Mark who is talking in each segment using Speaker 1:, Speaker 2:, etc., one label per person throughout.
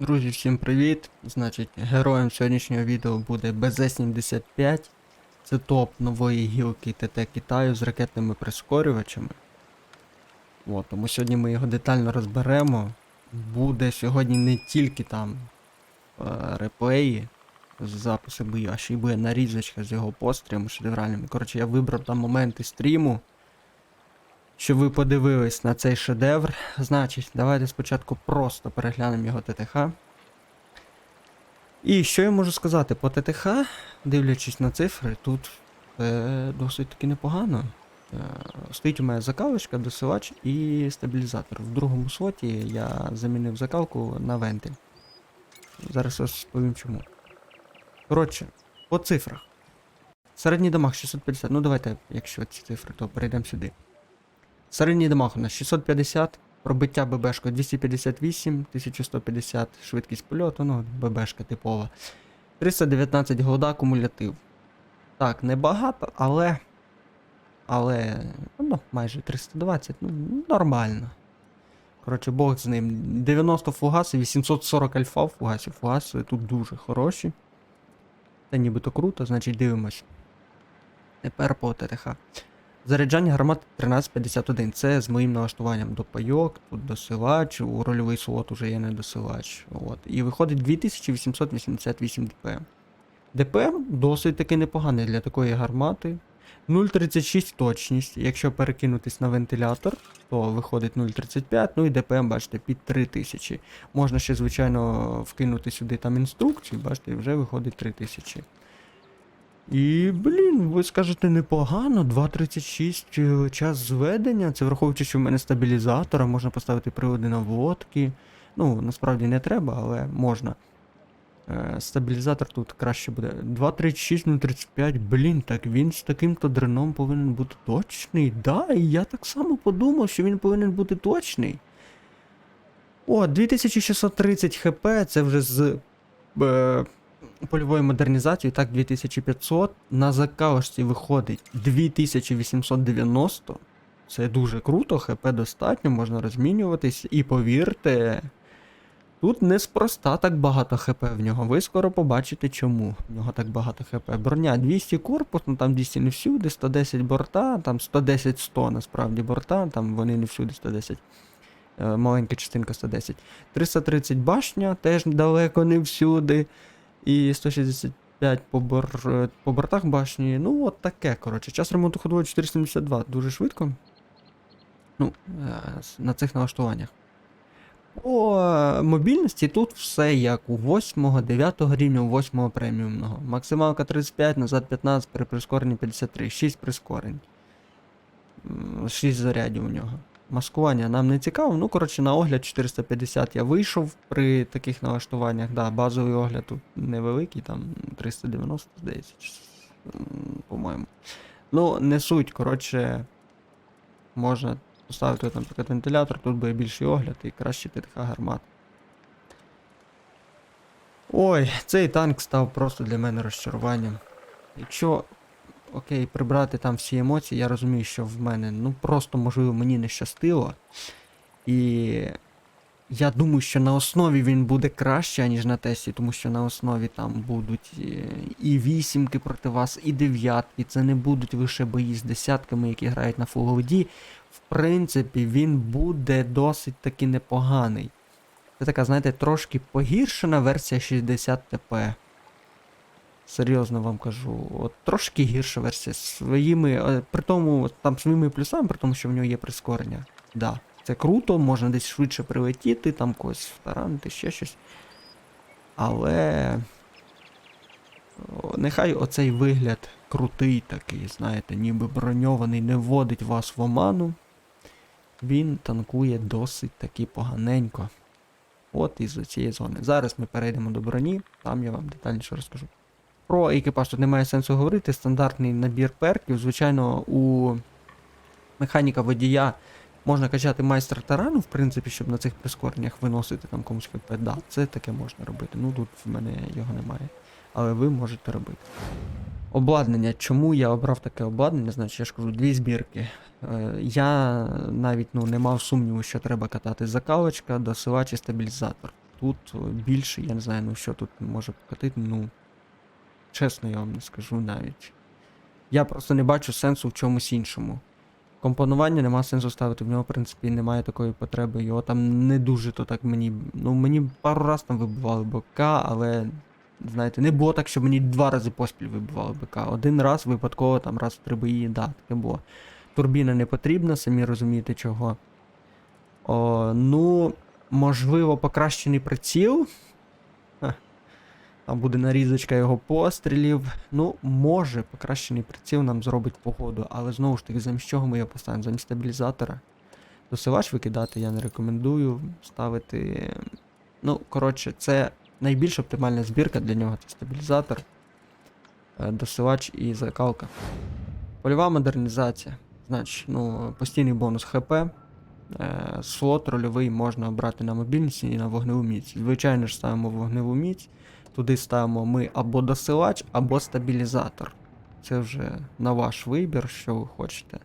Speaker 1: Друзі, всім привіт! Значить, героєм сьогоднішнього відео буде БЗ-75. Це топ нової гілки ТТ Китаю з ракетними прискорювачами. От, тому сьогодні ми його детально розберемо. Буде сьогодні не тільки там е, реплеї з запису бою, а ще й буде нарізочка з його пострілами шедевральними. Коротше, я вибрав там моменти стріму. Щоб ви подивились на цей шедевр. Значить, давайте спочатку просто переглянемо його ТТХ. І що я можу сказати по ТТХ, дивлячись на цифри, тут е, досить таки непогано. Е, стоїть у мене закалочка, досилач і стабілізатор. В другому слоті я замінив закалку на вентиль. Зараз розповім чому. Коротше, по цифрах. Середній дамаг 650. Ну давайте, якщо ці цифри, то перейдемо сюди. Середній дамаг у нас 650, пробиття ББшко 258, 1150 швидкість польоту, ну, ББшка типова. 319 голда кумулятив. Так, небагато, але. Але. Ну, майже 320, ну, нормально. Коротше, Бог з ним. 90 фугасів, 840 альфа фугасів. Фугаси тут дуже хороші. Та нібито круто, значить дивимось. Тепер по ТТХ. Заряджання гармат 1351. Це з моїм налаштуванням до пайок, тут досилач, у рольовий слот уже є не досилач. От. І виходить 2888 ДПМ. ДПМ досить таки непоганий для такої гармати. 0,36 точність. Якщо перекинутись на вентилятор, то виходить 0,35, ну і ДПМ, бачите, під 3000. Можна ще, звичайно, вкинути сюди там інструкцію, бачите, і вже виходить 3000. І, блін, ви скажете непогано, 2.36 е, час зведення. Це враховуючи, що в мене стабілізатор, а можна поставити приводи наводки. Ну, насправді не треба, але можна. Е, стабілізатор тут краще буде. 2.36, 0.35, блін, так він з таким-то дреном повинен бути точний. Да, і я так само подумав, що він повинен бути точний. О, 2630 хп, це вже з. Е, польовою модернізацією, так, 2500. На закалочці виходить 2890. Це дуже круто, ХП достатньо, можна розмінюватись. І повірте, тут неспроста так багато ХП в нього. Ви скоро побачите, чому в нього так багато ХП. Броня 200 корпус, ну там 200 не всюди, 110 борта, там 110-100 насправді борта, там вони не всюди 110. Е, Маленька частинка 110. 330 башня, теж далеко не всюди. І 165 по, бор... по бортах башні. Ну, от таке, коротше. Час ремонту ходової 472. Дуже швидко. Ну, е, на цих налаштуваннях. По мобільності тут все як у 8, 9 рівня, у 8 преміумного. Максималка 35, назад 15, при прискоренні 53, 6 прискорень. 6 зарядів у нього. Маскування нам не цікаво. Ну, коротше, на огляд 450 я вийшов при таких налаштуваннях. Да, базовий огляд тут невеликий, там 390, здається, по-моєму. Ну, не суть, коротше, можна поставити, наприклад, вентилятор, тут буде більший огляд і краще ТТХ гармат. Ой, цей танк став просто для мене розчаруванням. Якщо окей, прибрати там всі емоції, я розумію, що в мене ну просто можливо мені не щастило. І я думаю, що на основі він буде краще, ніж на тесті, тому що на основі там будуть е, і вісімки проти вас, і дев'ятки. Це не будуть лише бої з десятками, які грають на фуловоді. В принципі, він буде досить таки непоганий. Це така, знаєте, трошки погіршена версія 60 ТП. Серйозно вам кажу, от трошки гірша версія. Своїми, е, при тому, там своїми плюсами, при тому, що в нього є прискорення. Да, це круто, можна десь швидше прилетіти, там когось втаранити, ще щось. Але. Нехай оцей вигляд крутий такий, знаєте, ніби броньований, не вводить вас в оману. Він танкує досить таки поганенько. От із цієї зони. Зараз ми перейдемо до броні, там я вам детальніше розкажу. Про екіпаж тут немає сенсу говорити. Стандартний набір перків. Звичайно, у механіка водія можна качати майстер тарану, в принципі, щоб на цих прискореннях виносити там комусь ХП. Да, це таке можна робити. Ну тут в мене його немає. Але ви можете робити. Обладнання. Чому я обрав таке обладнання? Значить, я ж кажу, дві збірки. Е, я навіть ну, не мав сумніву, що треба катати закалочка, досилач і стабілізатор. тут е, більше, я не знаю, ну що тут може покатити, ну. Чесно, я вам не скажу навіть. Я просто не бачу сенсу в чомусь іншому. Компонування нема сенсу ставити, в нього, в принципі, немає такої потреби. Його там не дуже то так мені. Ну, мені пару раз там вибивали БК, але. Знаєте, не було так, що мені два рази поспіль вибивали БК. Один раз випадково, там раз в три бої, да, таке було. Турбіна не потрібна, самі розумієте чого. О, ну, можливо, покращений приціл. Там буде нарізочка його пострілів. Ну, може, покращений приціл нам зробить погоду, але знову ж таки, замість чого ми його поставимо? Замість стабілізатора. Досилач викидати я не рекомендую. Ставити. Ну, коротше, це найбільш оптимальна збірка для нього це стабілізатор, е, досилач і закалка. Польова модернізація. Значить, ну, постійний бонус ХП. Е, слот рольовий можна обрати на мобільність і на вогневу міць. Звичайно ж ставимо вогневу міць. Туди ставимо ми або досилач, або стабілізатор. Це вже на ваш вибір, що ви хочете.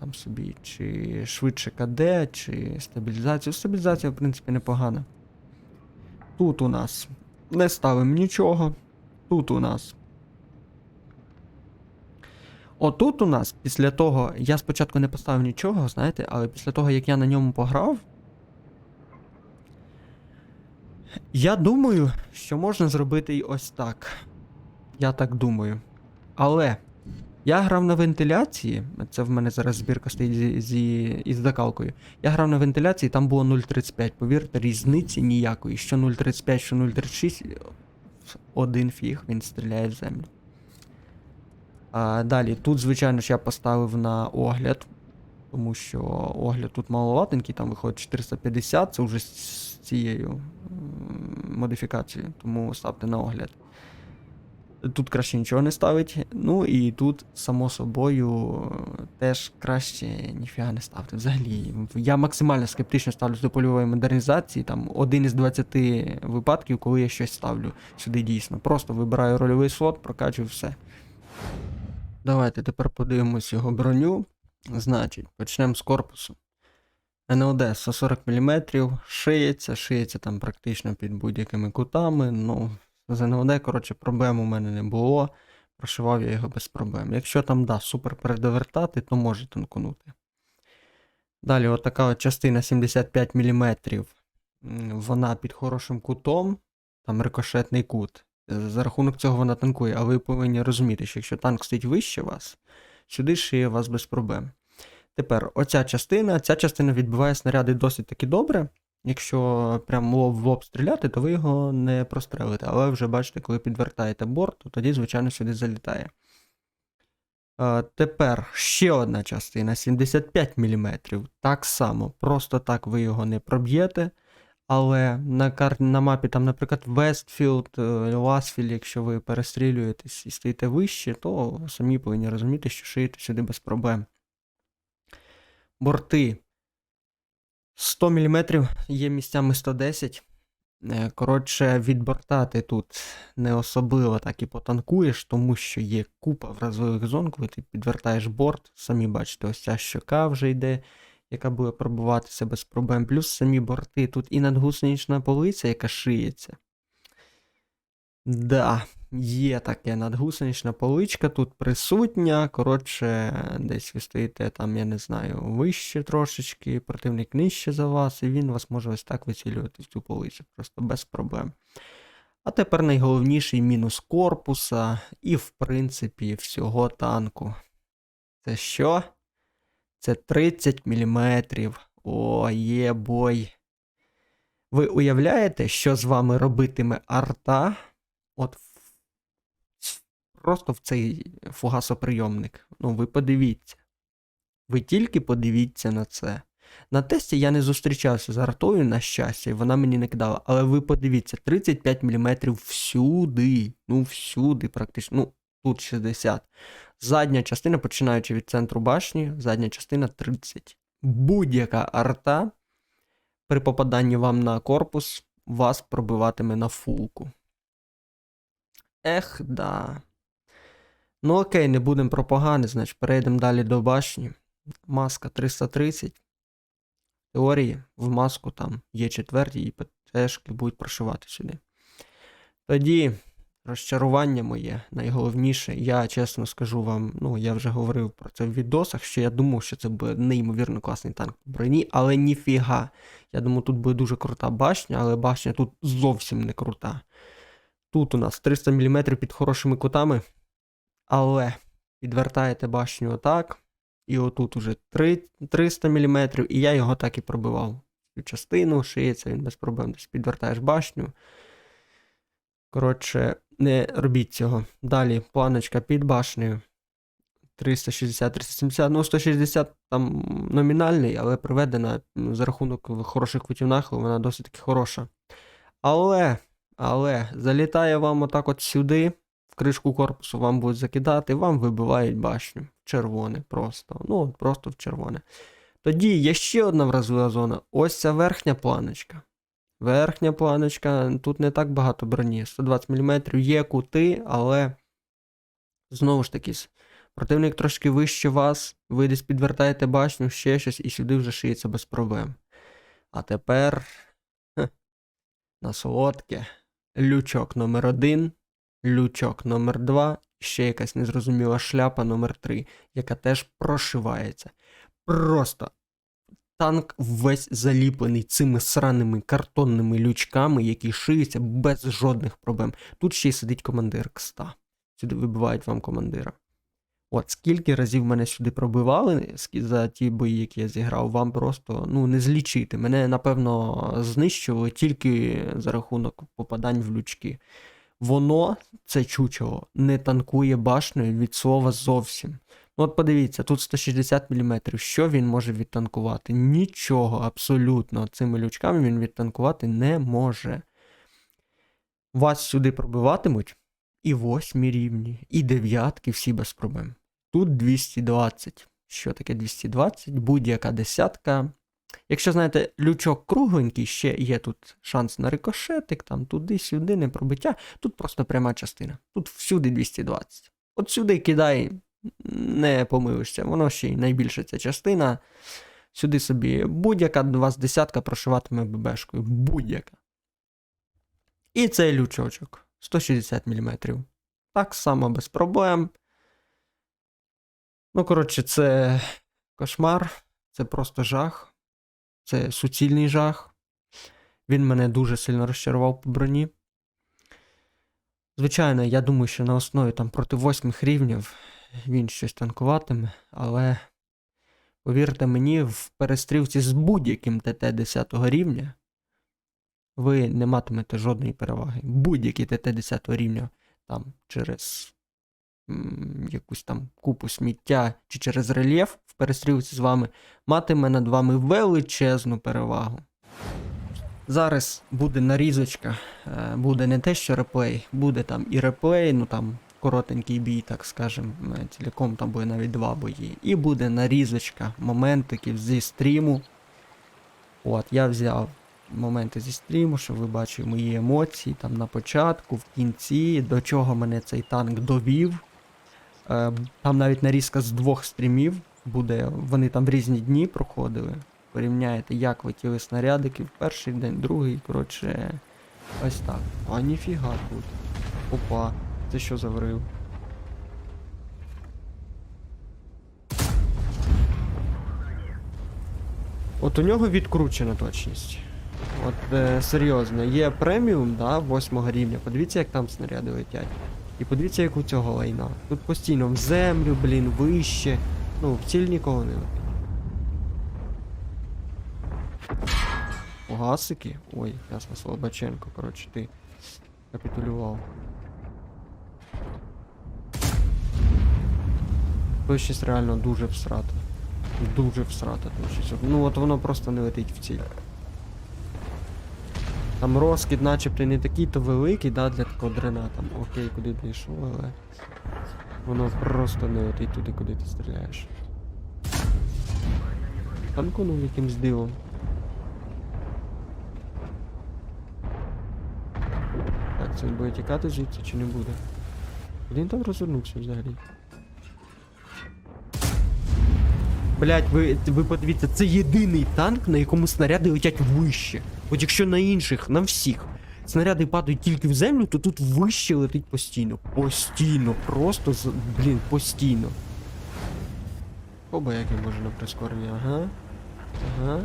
Speaker 1: Там собі, чи швидше КД, чи стабілізацію. Стабілізація, в принципі, непогана. Тут у нас не ставимо нічого. Тут у нас. Отут у нас, після того, я спочатку не поставив нічого, знаєте, але після того, як я на ньому пограв. Я думаю, що можна зробити і ось так. Я так думаю. Але я грав на вентиляції. Це в мене зараз збірка стоїть зі, зі, із закалкою. Я грав на вентиляції, там було 0.35. Повірте, різниці ніякої. Що 0.35, що 0.36. Один фіг, він стріляє в землю. А, далі, тут, звичайно ж, я поставив на огляд. Тому що огляд тут маловатенький, там виходить 450, це вже з цією модифікацією, тому ставте на огляд. Тут краще нічого не ставить. Ну і тут, само собою, теж краще ніфіга не ставте. Взагалі, я максимально скептично ставлюсь до польової модернізації. Там один із 20 випадків, коли я щось ставлю сюди дійсно. Просто вибираю рольовий слот, прокачую все. Давайте тепер подивимось його броню. Значить, почнемо з корпусу. НЛД 140 мм, шиється, шиється там практично під будь-якими кутами. Ну, з НЛД, коротше, проблем у мене не було. Прошивав я його без проблем. Якщо там, да, супер передовертати, то може тонкунути. Далі, отака от частина 75 мм. Вона під хорошим кутом, там рикошетний кут. За рахунок цього вона танкує, а ви повинні розуміти, що якщо танк стоїть вище вас, сюди шиє вас без проблем. Тепер, оця частина, ця частина відбиває снаряди досить таки добре. Якщо прям лоб в лоб стріляти, то ви його не прострелите. Але вже бачите, коли підвертаєте борт, то тоді, звичайно, сюди залітає. Е, тепер ще одна частина 75 мм. Так само, просто так ви його не проб'єте. Але на кар... на мапі, там, наприклад, Вестфілд, Ласфілд, якщо ви перестрілюєтесь і стоїте вище, то самі повинні розуміти, що шиєте сюди без проблем. Борти 100 мм, є місцями 110. Е, Коротше, від борта ти тут не особливо так і потанкуєш, тому що є купа вразливих зон, коли ти підвертаєш борт. Самі бачите, ось ця щока вже йде, яка буде пробуватися без проблем. Плюс самі борти, тут і надгусенична полиця, яка шиється. Да, є таке надгусенична поличка тут присутня. Коротше, десь ви стоїте там, я не знаю, вище трошечки, противник нижче за вас, і він вас може ось так вицілювати в цю полицю, просто без проблем. А тепер найголовніший мінус корпуса і, в принципі, всього танку. Це що? Це 30 мм. О, є бой. Ви уявляєте, що з вами робитиме арта? От просто в цей фугасоприйомник. Ну, ви подивіться. Ви тільки подивіться на це. На тесті я не зустрічався з артою, на щастя, і вона мені не кидала. Але ви подивіться, 35 мм всюди. Ну, всюди, практично. Ну, тут 60. Задня частина, починаючи від центру башні, задня частина 30. Будь-яка арта при попаданні вам на корпус вас пробиватиме на фулку. Ех, да. Ну окей, не будемо про погане, значить перейдемо далі до башні. Маска 330. теорії в маску там є четверті і ПТшки будуть прошивати сюди. Тоді розчарування моє найголовніше, я чесно скажу вам, ну я вже говорив про це в відосах, що я думав, що це буде неймовірно класний танк по броні, але ніфіга. Я думаю, тут буде дуже крута башня, але башня тут зовсім не крута. Тут у нас 300 мм під хорошими кутами, але підвертаєте башню отак, і отут уже 3, 300 мм, і я його так і пробивав. Цю частину шиється, він без проблем. Десь підвертаєш башню. Коротше, не робіть цього. Далі планочка під башнею. 360-370, ну 160 там номінальний, але приведена за рахунок хороших кутів нахилу, вона досить таки хороша. Але, але, залітає вам отак от сюди, в кришку корпусу вам будуть закидати, вам вибивають башню. В червоне просто. Ну, просто в червоне. Тоді є ще одна вразлива зона. Ось ця верхня планочка. Верхня планочка, тут не так багато броні. 120 мм є кути, але знову ж таки, противник трошки вище вас, ви десь підвертаєте башню, ще щось, і сюди вже шиється без проблем. А тепер хе, на солодке. Лючок номер один, лючок номер два, і ще якась незрозуміла шляпа номер три, яка теж прошивається. Просто танк весь заліплений цими сраними картонними лючками, які шиються без жодних проблем. Тут ще й сидить командир кста. Сюди вибивають вам командира. От скільки разів мене сюди пробивали за ті бої, які я зіграв, вам просто ну, не злічити. Мене, напевно, знищували тільки за рахунок попадань в лючки. Воно, це чучело, не танкує башнею від слова зовсім. Ну от подивіться, тут 160 мм. Що він може відтанкувати? Нічого, абсолютно. Цими лючками він відтанкувати не може. Вас сюди пробиватимуть і восьмі рівні, і дев'ятки, всі без проблем. Тут 220. Що таке 220? Будь-яка десятка. Якщо знаєте, лючок кругленький, ще є тут шанс на рикошетик, там туди-сюди, не пробиття. Тут просто пряма частина. Тут всюди 220. От сюди кидай, не помилишся. Воно ще й найбільша ця частина. Сюди собі будь-яка до вас десятка прошиватиме ББшкою. Будь-яка. І цей лючочок 160 мм. Так само без проблем. Ну, коротше, це кошмар, це просто жах. Це суцільний жах. Він мене дуже сильно розчарував по броні. Звичайно, я думаю, що на основі там проти восьмих рівнів він щось танкуватиме, але повірте мені, в перестрілці з будь-яким ТТ 10 рівня ви не матимете жодної переваги. Будь-який ТТ 10 рівня там через м, якусь там купу сміття чи через рельєф в перестрілці з вами матиме над вами величезну перевагу. Зараз буде нарізочка, е, буде не те, що реплей, буде там і реплей, ну там коротенький бій, так скажем, е, цілком там буде навіть два бої. І буде нарізочка моментиків зі стріму. От, я взяв моменти зі стріму, щоб ви бачили мої емоції там на початку, в кінці, до чого мене цей танк довів. Е, Там навіть нарізка з двох стрімів буде. Вони там в різні дні проходили. Порівняєте, як летіли снарядики в перший день, другий, коротше. Ось так. А ніфіга тут. Опа, це що за врив? От у нього відкручена точність. От е, серйозно, є преміум, да, восьмого рівня. Подивіться, як там снаряди летять. І подивіться, як у цього лайна. Тут постійно в землю, блін, вище. Ну, в ціль нікого не летить. Погасики? Ой, ясно, Слобаченко, коротше, ти капітулював. Точність реально дуже всрата. Дуже всрата точність. Ну от воно просто не летить в ціль. Там розкид начебто не такий то великий, да, для такого дрена. Там окей, куди ти йшов, але. Воно просто не летить туди, куди ти стріляєш. Танкунув якимсь дивом. Так, це буде тікати звідси чи не буде? Він там розвернувся взагалі? Блять, ви, ви подивіться, це єдиний танк, на якому снаряди летять вище. От якщо на інших, на всіх, снаряди падають тільки в землю, то тут вище летить постійно. Постійно, просто блін, постійно. Оба як я можу на прискорення, ага. Ага.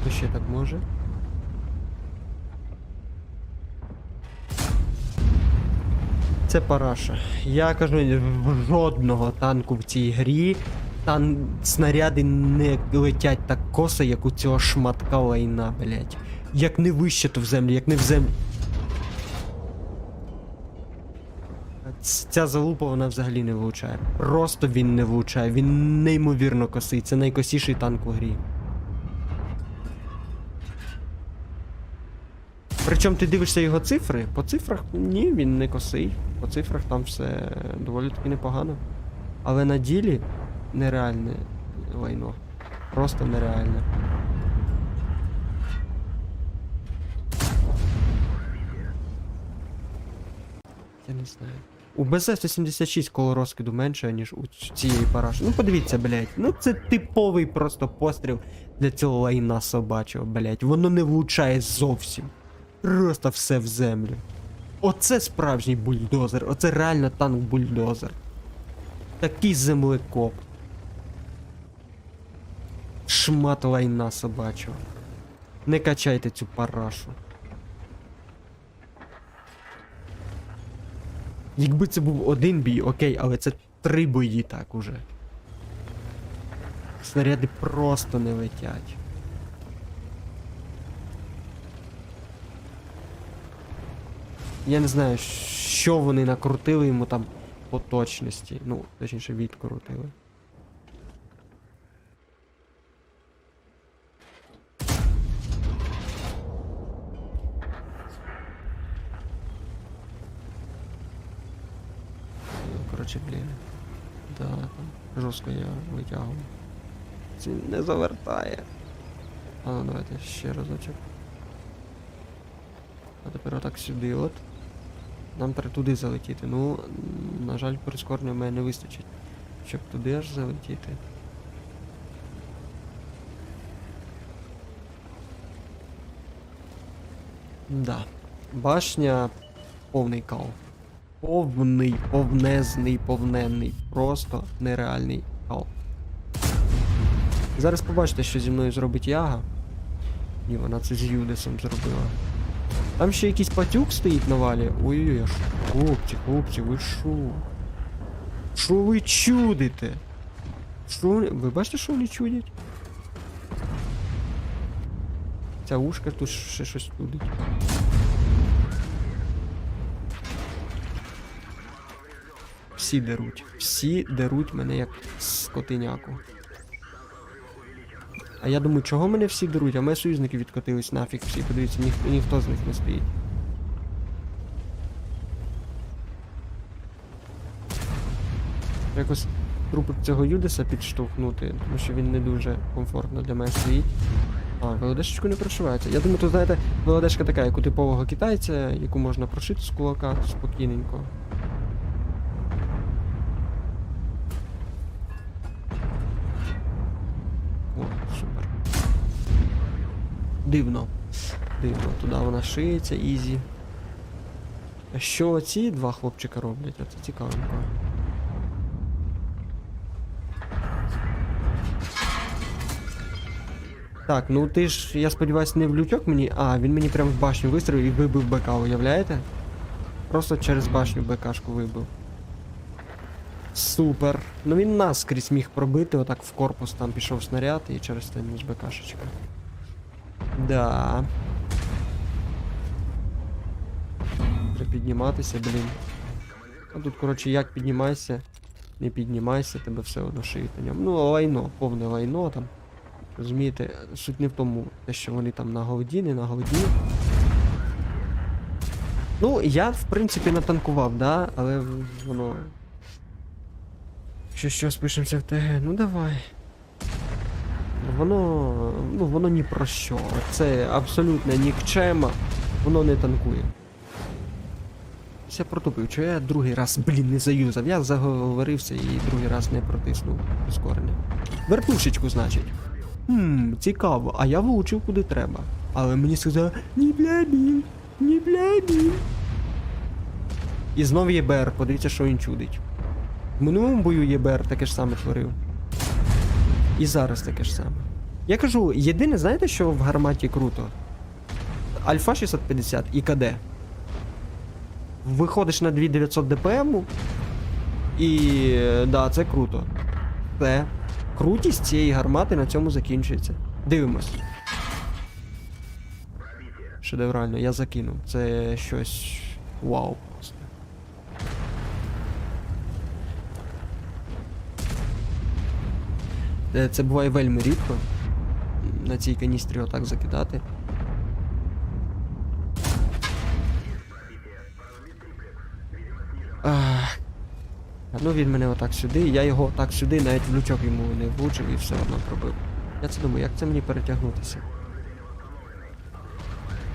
Speaker 1: Хто ще так може? Це параша. Я кажу, жодного танку в цій грі там снаряди не летять так косо, як у цього шматка лайна, блять. Як не вище, то в землі, як не в землі. Ця залупа вона взагалі не влучає. Просто він не влучає. Він неймовірно косий. Це найкосіший танк у грі. Причому ти дивишся його цифри, по цифрах ні, він не косий. По цифрах там все доволі таки непогано. Але на ділі нереальне лайно. Просто нереальне. Я не знаю. У БЗ-176 коло розкиду менше, ніж у цієї параші. Ну подивіться, блять. Ну це типовий просто постріл для цього лайна собачого, блять. Воно не влучає зовсім. Просто все в землю. Оце справжній бульдозер. Оце реально танк бульдозер. Такий землекоп. Шмат лайна собачого. Не качайте цю парашу. Якби це був один бій, окей, але це три бої так уже. Снаряди просто не летять. Я не знаю, що вони накрутили йому там по точності. Ну, точніше, відкрутили. Ну, Коротше, блін. Да, жорстко я витягував. Це не завертає. А ну давайте ще разочок. А тепер отак сюди от. Нам треба туди залетіти. Ну, на жаль, прискорення в мене не вистачить, щоб туди аж залетіти. Да. Башня повний кал. Повний, повнезний, повненний. Просто нереальний кал. Зараз побачите, що зі мною зробить Яга. Ні, вона це з Юдесом зробила. Там ще якийсь патюк стоїть на валі. Ой-ой-ой, аж- хлопці, хлопці, ви шо? Що ви чудите? Вони... Ви бачите, що вони чудять? Ця ушка тут ще щось чудить. Всі деруть. Всі деруть мене як скотиняку. А я думаю, чого мене всі деруть, а мої союзники відкотились нафіг всі, подивіться, ніх, ніхто з них не стоїть. Якось трупик цього Юдеса підштовхнути, тому що він не дуже комфортно для мене стоїть. А, велодешечку не прошивається. Я думаю, тут, знаєте, велодешка така, як у типового китайця, яку можна прошити з кулака спокійненько. Дивно. Дивно. Туди вона шиється, ізі. А що ці два хлопчика роблять? Оце цікавенько. Так, ну ти ж, я сподіваюся, не в лютьок мені. А, він мені прямо в башню вистрілив і вибив БК, уявляєте? Просто через башню БКшку вибив. Супер. Ну він наскрізь міг пробити, отак в корпус там пішов снаряд і через те мінус БКшечка. Да. Треба підніматися, блін. А тут, коротше, як піднімайся, не піднімайся, тебе все одно шиють на ньому. Ну, лайно, повне лайно там. Розумієте, суть не в тому, те, що вони там на голоді, не на голоді. Ну, я, в принципі, натанкував, да, але воно. Якщо що, спишемося в ТГ, ну давай. Воно. Ну, воно ні про що. Це абсолютно нікчема, воно не танкує. я протупив, чого я другий раз, блін, не заюзав. Я заговорився і другий раз не протиснув прискорення. Вертушечку, значить. Хм, цікаво, а я влучив куди треба. Але мені сказали, ні блябіль, ні блябіль. І знов ЄБР, подивіться, що він чудить. В минулому бою ЄБР таке ж саме творив. І зараз таке ж саме. Я кажу, єдине, знаєте, що в гарматі круто? Альфа 650 і КД. Виходиш на 2900 ДПМ. І. да, це круто. Це. Крутість цієї гармати на цьому закінчується. Дивимось. Шедеврально, я закинув. Це щось. Вау просто. Е, Це буває вельми рідко. На цій каністрі отак закидати. Ах. Ну він мене отак сюди, я його отак сюди, навіть в йому не влучив і все одно пробив. Я це думаю, як це мені перетягнутися?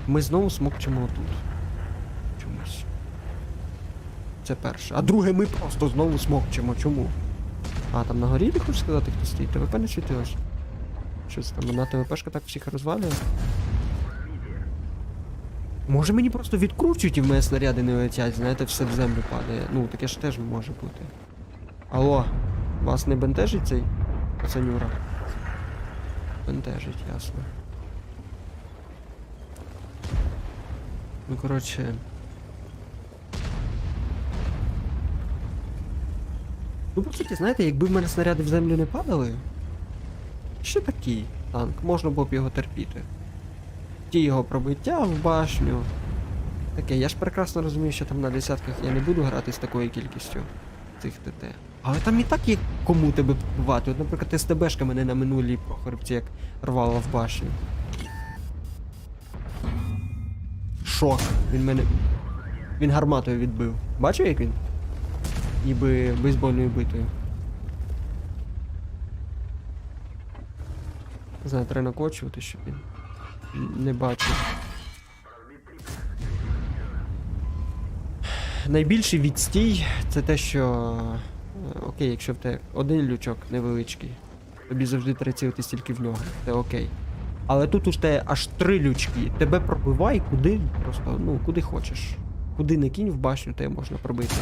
Speaker 1: Ми знову смокчемо отут. Чомусь. Це перше. А друге ми просто знову смокчемо. Чому? А, там на горі ти хочеш сказати, хто стоїть? ТВП не світилось? Щось там, одна ТВПшка так всіх розвалює? Може мені просто відкручують і в мене снаряди не летять, знаєте, все в землю падає. Ну, таке ж теж може бути. Алло, вас не бентежить цей пацанюра? Бентежить, ясно. Ну, коротше. Ну, по суті, знаєте, якби в мене снаряди в землю не падали. Ще такий танк, можна було б його терпіти. Ті його пробиття в башню. Таке, я ж прекрасно розумію, що там на десятках я не буду грати з такою кількістю цих ТТ. Але там і так є кому тебе побувати. От, наприклад, СТБшка мене на минулій похорбці як рвала в башню. Шок. Він мене. Він гарматою відбив. Бачив, як він? Ніби бейсбольною битою. Знаю, треба накочувати, щоб він не бачив. Найбільший відстій це те, що. е, Окей, якщо в тебе один лючок невеличкий, тобі завжди треба цілитись тільки в нього. Це окей. Але тут у тебе аж три лючки. Тебе пробивай куди просто, ну, куди хочеш. Куди не кинь в башню, тебе можна пробити.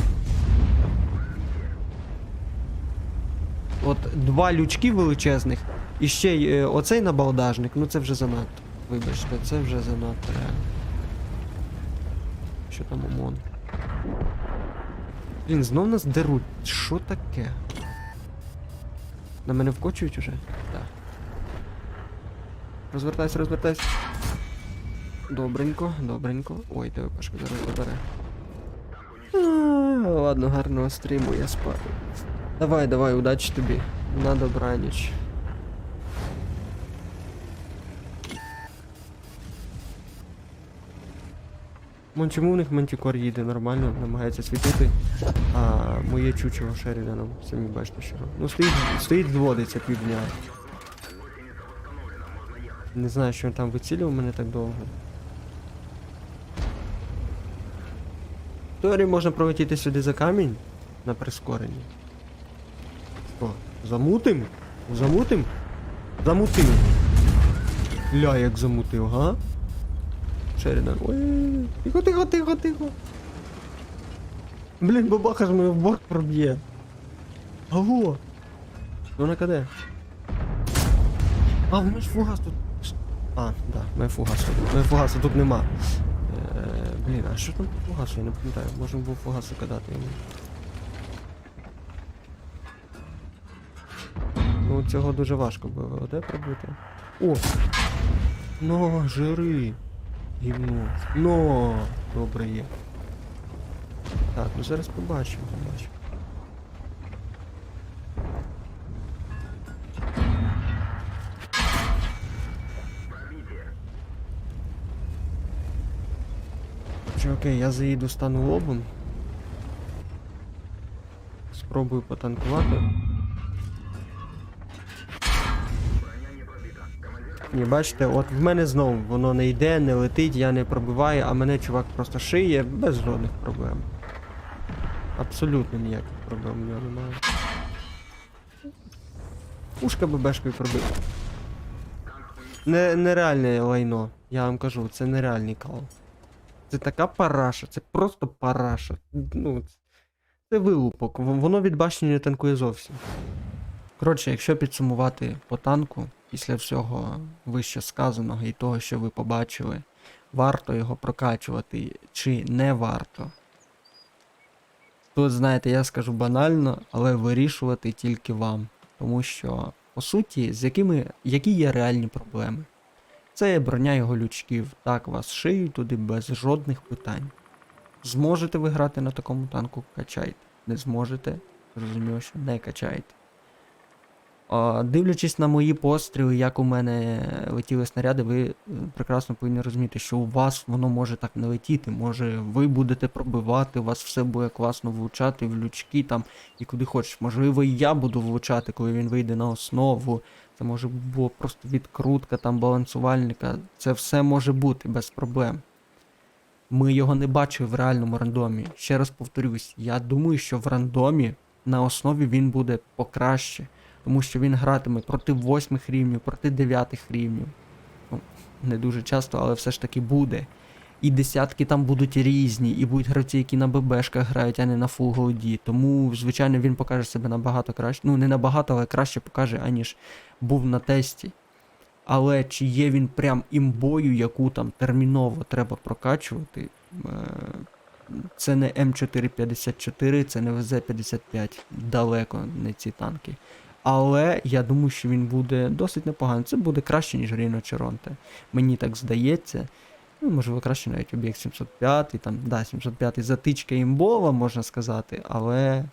Speaker 1: От два лючки величезних, і ще й е, оцей набалдажник, ну це вже занадто. Вибачте, це вже занадто реально. Що там ОМОН? Блін, знов нас деруть. Що таке? На мене вкочують уже? Так. Розвертайся, розвертайся. Добренько, добренько. Ой, тебе пашка зараз забере. Ладно, гарного стріму, я спаю. Давай, давай, удачі тобі. На добраніч. Вон чому в них мантікор їде нормально, намагається світити, а моє чучело Шеріданом, самі бачите, що. Ну стоїть, стоїть зводиться півдня. Не знаю, що він там вицілював мене так довго. В теорії можна пролетіти сюди за камінь на прискоренні. Що, замутим? Замутим? Замутив. Ля, як замутив, га? Шерідан. Ой, тихо, тихо, тихо, тихо. Блін, бабаха ж мене в борт проб'є. Алло. Ну на КД. А, в мене ж фугас тут. А, да, в мене фугас мене фугасу тут нема. Е, блін, а що там по фугасу? Я не пам'ятаю. Можна було фугасу кидати йому. Ну, цього дуже важко було, де пробити? О! Ну, жири! Гімно. Ну, добре є. Так, ну зараз побачимо, побачимо. Чи окей, я заїду стану лобом. Спробую потанкувати. Ні, бачите, от в мене знову воно не йде, не летить, я не пробиваю, а мене чувак просто шиє без жодних проблем. Абсолютно ніяких проблем у нього немає. Ушка ББшкою пробив. Не, нереальне лайно. Я вам кажу, це нереальний кал. Це така параша, це просто параша. Ну, це вилупок. Воно від башні не танкує зовсім. Коротше, якщо підсумувати по танку, після всього вище сказаного і того, що ви побачили, варто його прокачувати чи не варто. Тут, знаєте, я скажу банально, але вирішувати тільки вам. Тому що, по суті, з якими, які є реальні проблеми. Це є броня його лючків. Так, вас шиють туди без жодних питань. Зможете ви грати на такому танку, качайте. Не зможете, зрозуміло, що не качайте. Дивлячись на мої постріли, як у мене летіли снаряди, ви е, прекрасно повинні розуміти, що у вас воно може так не летіти. Може, ви будете пробивати, у вас все буде класно влучати в лючки там і куди хочеш. Можливо, і я буду влучати, коли він вийде на основу. Це може було просто відкрутка там балансувальника. Це все може бути без проблем. Ми його не бачили в реальному рандомі. Ще раз повторюсь, я думаю, що в рандомі на основі він буде покраще. Тому що він гратиме проти восьмих рівнів, проти дев'ятих рівнів. Ну, не дуже часто, але все ж таки буде. І десятки там будуть різні, і будуть гравці, які на ББшках грають, а не на фул голді. Тому, звичайно, він покаже себе набагато краще. Ну, не набагато, але краще покаже, аніж був на тесті. Але чи є він прям імбою, яку там терміново треба прокачувати, е, це не М454, це не ВЗ-55. Далеко не ці танки. Але я думаю, що він буде досить непоганий. Це буде краще, ніж Ріно Черонте. Мені так здається. Ну, можливо, краще навіть об'єкт 705, там, да, 705 затичка імбова, можна сказати, але.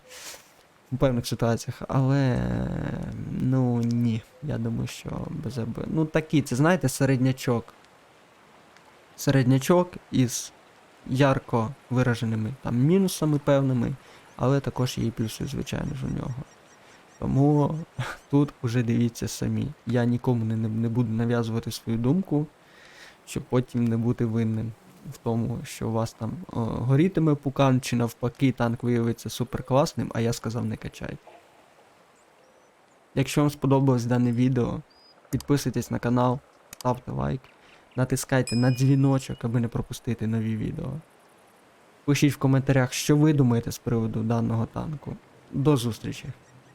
Speaker 1: У певних ситуаціях, але ну ні. Я думаю, що без АБ. Ну такий, це знаєте, середнячок. Середнячок із ярко вираженими там мінусами певними, але також є і плюси, звичайно ж, у нього. Тому тут уже дивіться самі. Я нікому не, не буду нав'язувати свою думку, щоб потім не бути винним в тому, що у вас там о, горітиме пукан, чи навпаки танк виявиться суперкласним, а я сказав не качайте. Якщо вам сподобалось дане відео, підписуйтесь на канал, ставте лайк, натискайте на дзвіночок, аби не пропустити нові відео. Пишіть в коментарях, що ви думаєте з приводу даного танку. До зустрічі!